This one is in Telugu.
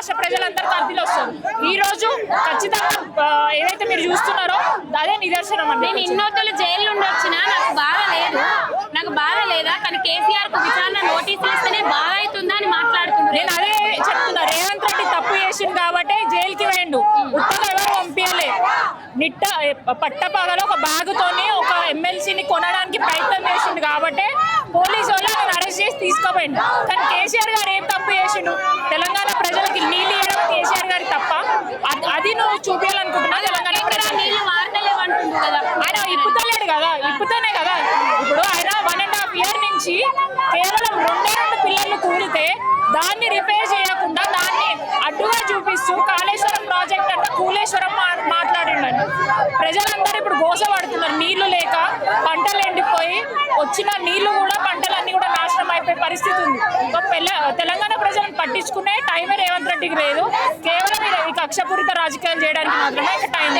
రాష్ట్ర ప్రజలందరూ అర్థిలో వస్తుంది ఈ రోజు ఖచ్చితంగా ఏదైతే మీరు చూస్తున్నారో అదే నిదర్శనం అండి. నేను ఇన్నోతలు జైలు నుండి నాకు బాధ లేదు. నాకు బాధ లేదా? కానీ కేసీఆర్కు విచారణ నోటీస్ ఇస్తేనే బాధ అవుతుందా అని మాట్లాడుతున్నాను నేను అదే చెప్తున్నా. రేవంత్ రెడ్డి తప్పు చేసింది కాబట్టి జైలుకి వేయండు నిట్ట పట్ట పంపించలే నిట్ట ఒక బ్యాగుతో ఒక ఎమ్మెల్సీని కొనడానికి ప్రయత్నం చేసిండు కాబట్టి పోలీసు వాళ్ళు అరెస్ట్ చేసి తీసుకోపోయిండు. కానీ కేసీఆర్ ఇప్పుతలేడు కదా ఇప్పుతోనే కదా. ఇప్పుడు ఆయన వన్ అండ్ హాఫ్ ఇయర్ నుంచి కేవలం రెండే రెండు పిల్లలు కూలితే దాన్ని రిపేర్ చేయకుండా దాన్ని అడ్డుగా చూపిస్తూ కాళేశ్వరం ప్రాజెక్ట్ అంటే కూలేశ్వరం మా- ప్రజలందరూ ఇప్పుడు గోసపడుతున్నారు నీళ్ళు లేక పంటలు ఎండిపోయి వచ్చిన నీళ్ళు కూడా పంటలన్నీ కూడా నాశనం అయిపోయే పరిస్థితి ఉంది. తెలంగాణ ప్రజలను పట్టించుకునే టైమే రేవంత్ రెడ్డికి లేదు. కేవలం ఈ- కక్షపూరిత రాజకీయాలు చేయడానికి మాత్రమే టైం